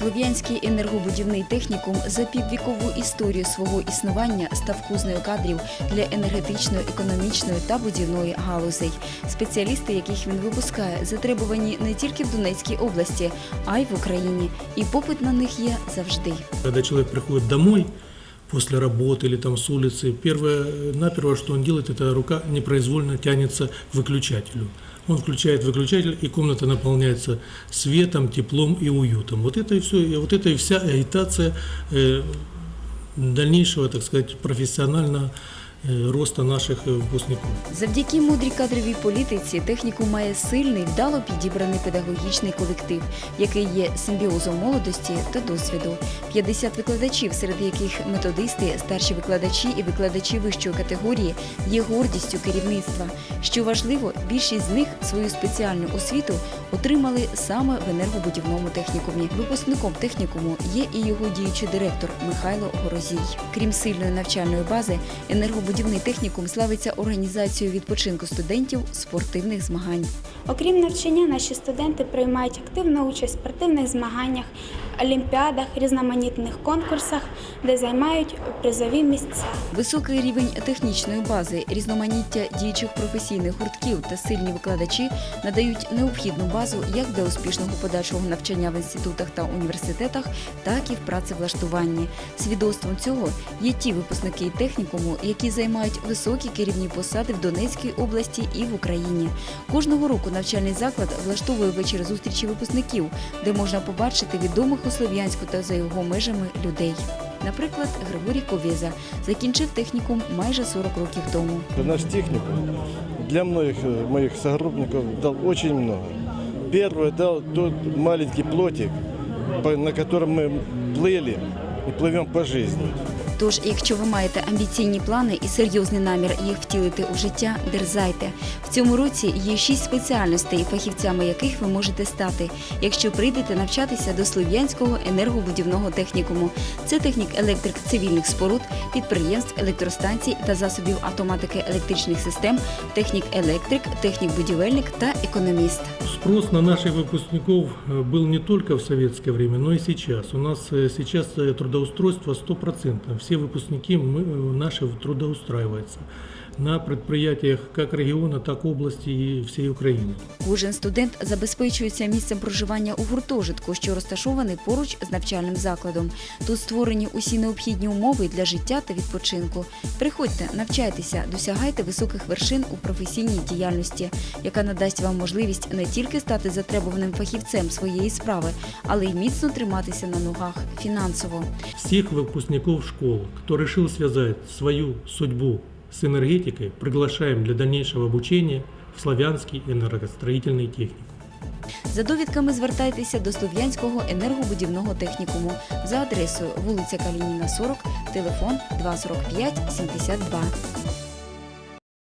Слов'янський енергобудівний технікум за піввікову історію свого існування став кузнею кадрів для енергетичної, економічної та будівної галузей. Спеціалісти, яких він випускає, затребувані не тільки в Донецькій області, а й в Україні. І попит на них є завжди. Коли чоловік приходить домой после работы или там с улицы, первое, наперво, что он делает, это рука непроизвольно тянется к выключателю. Он включает выключатель, и комната наполняется светом, теплом и уютом. Вот это и все, и вот это и вся агитация э, дальнейшего, так сказать, профессионального э, роста наших э, выпускников. Завдяки мудрій кадровій політиці технікум має сильний, вдало підібраний педагогічний колектив, який є симбіозом молодості та досвіду. 50 викладачів, серед яких методисти, старші викладачі і викладачі вищої категорії, є гордістю керівництва. Що важливо, більшість з них свою спеціальну освіту отримали саме в енергобудівному технікумі. Випускником технікуму є і його діючий директор Михайло Горозій. Крім сильної навчальної бази, енергобудівний технікум славиться організацією відпочинку студентів спортивних змагань. Окрім навчання, наші студенти приймають активну участь в спортивних змаганнях, олімпіадах, різноманітних конкурсах, де займають призові місця. Високий рівень технічної бази, різноманіття діючих професійних гуртків та сильні викладачі надають необхідну базу як для успішного подальшого навчання в інститутах та університетах, так і в працевлаштуванні. Свідоцтвом цього є ті випускники технікуму, які займають високі керівні посади в Донецькій області і в Україні. Кожного року навчальний заклад влаштовує вечір зустрічі випускників, де можна побачити відомих у Слов'янську та за його межами людей. Наприклад, Григорій Ковєза закінчив технікум майже 40 років тому. Наш техникум для многих э, моих согруппников дал очень много. Первое дал тот маленький плотик, по- на котором мы плыли и плывем по жизни. Тож, якщо ви маєте амбіційні плани і серйозний намір їх втілити у життя, дерзайте. В цьому році є шість спеціальностей, фахівцями яких ви можете стати, якщо прийдете навчатися до Слов'янського енергобудівного технікуму. Це технік електрик цивільних споруд, підприємств, електростанцій та засобів автоматики електричних систем, технік електрик, технік будівельник та економіст. Спрос на наших выпускников э, был не только в советское время, но и сейчас. У нас э, сейчас э, трудоустройство 100%. Все выпускники мы, э, наши трудоустраиваются на предприятиях как региона, так области и всей Украины. Кожен студент забезпечується місцем проживання у гуртожитку, що розташований поруч з навчальним закладом. Тут створені усі необхідні умови для життя та відпочинку. Приходьте, навчайтеся, досягайте високих вершин у професійній діяльності, яка надасть вам можливість не тільки стати затребуваним фахівцем своєї справи, але й міцно триматися на ногах фінансово. Всех выпускников школ, кто решил связать свою судьбу с энергетикой, приглашаем для дальнейшего обучения в Славянский энергостроительный техникум. За довідками звертайтеся до Слов'янського енергобудівного технікуму за адресою вулиця Калініна, 40, телефон 245 72.